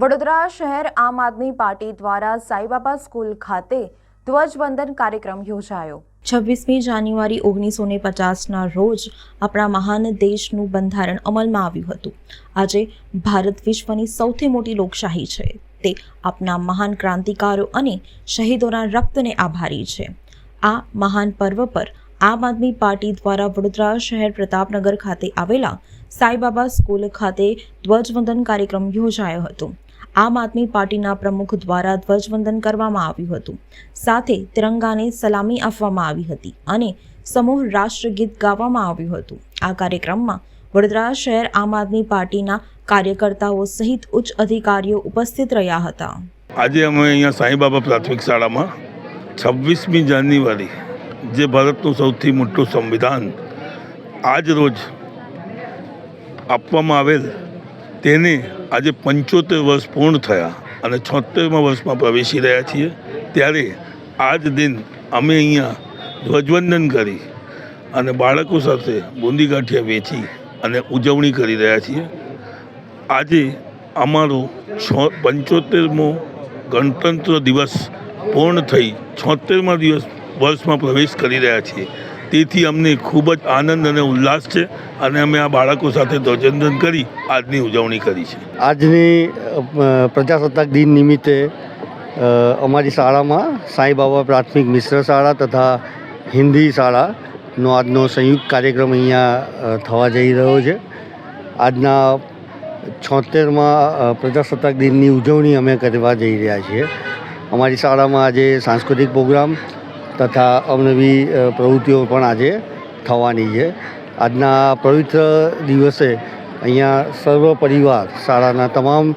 વડોદરા શહેર આમ આદમી પાર્ટી દ્વારા સાઈબાબા સ્કૂલ ખાતે ધ્વજવંદન કાર્યક્રમ યોજાયો. છવ્વીસમી જાન્યુઆરી ઓગણીસો ને પચાસના રોજ આપણા મહાન દેશનું બંધારણ અમલમાં આવ્યું હતું. આજે ભારત વિશ્વની સૌથી મોટી લોકશાહી છે. તે આપના મહાન ક્રાંતિકારો અને શહીદોના રક્તને આભારી છે. આ મહાન પર્વ પર આમ આદમી પાર્ટી દ્વારા વડોદરા શહેર પ્રતાપનગર ખાતે આવેલા સાઈબાબા સ્કૂલ ખાતે ધ્વજવંદન કાર્યક્રમ યોજાયો હતો. આમ આદમી પાર્ટીના પ્રમુખ દ્વારા ધ્વજવંદન કરવામાં આવ્યું હતું. સાથે તિરંગાને સલામી આપવામાં આવી હતી અને સમૂહ રાષ્ટ્રગીત ગાવામાં આવ્યું હતું. આ કાર્યક્રમમાં વડોદરા શહેર આમ આદમી પાર્ટીના કાર્યકર્તાઓ સહિત ઉચ્ચ અધિકારીઓ ઉપસ્થિત રહ્યા હતા. આજે અમે અહીંયા સાંઈબાબા પ્રાથમિક શાળામાં છવ્વીસમી જાન્યુઆરી, જે ભારતનું સૌથી મોટું સંવિધાન, આજ રોજ આપવામાં આવેલ તેને આજે પંચોતેર વર્ષ પૂર્ણ થયા અને છોતેરમા વર્ષમાં પ્રવેશી રહ્યા છીએ. ત્યારે આજ દિન અમે અહીંયા ધ્વજવંદન કરી અને બાળકો સાથે બુંદી ગાંઠિયા વેચી અને ઉજવણી કરી રહ્યા છીએ. આજે અમારો છ પંચોતેરમો ગણતંત્ર દિવસ પૂર્ણ થઈ છોતેરમા દિવસ વર્ષમાં પ્રવેશ કરી રહ્યા છીએ. તેથી અમને ખૂબ જ આનંદ અને ઉલ્લાસ છે અને અમે આ બાળકો સાથે ધ્વજવંદન કરી આજની ઉજવણી કરી છે. આજની પ્રજાસત્તાક દિન નિમિત્તે અમારી શાળામાં સાંઈ બાબા પ્રાથમિક મિશ્ર શાળા તથા હિન્દી શાળાનો આજનો સંયુક્ત કાર્યક્રમ અહીંયા થવા જઈ રહ્યો છે. આજના છોતેરમાં પ્રજાસત્તાક દિનની ઉજવણી અમે કરવા જઈ રહ્યા છીએ. અમારી શાળામાં આજે સાંસ્કૃતિક પ્રોગ્રામ તથા અવનવી પ્રવૃત્તિઓ પણ આજે થવાની છે. આજના પવિત્ર દિવસે અહીંયા સર્વ પરિવાર શાળાના તમામ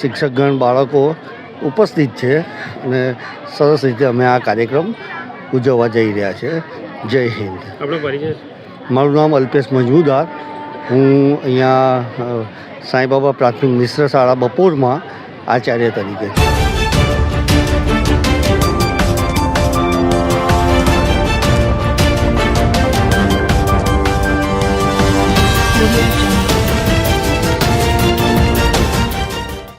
શિક્ષકગણ બાળકો ઉપસ્થિત છે અને સરસ રીતે અમે આ કાર્યક્રમ ઉજવવા જઈ રહ્યા છે. જય હિન્દ. આપણો પરિચય મારું નામ અલ્પેશ મજમુદાર. હું અહીંયા સાંઈબાબા પ્રાથમિક મિશ્ર શાળા બપોરમાં આચાર્ય તરીકે છું.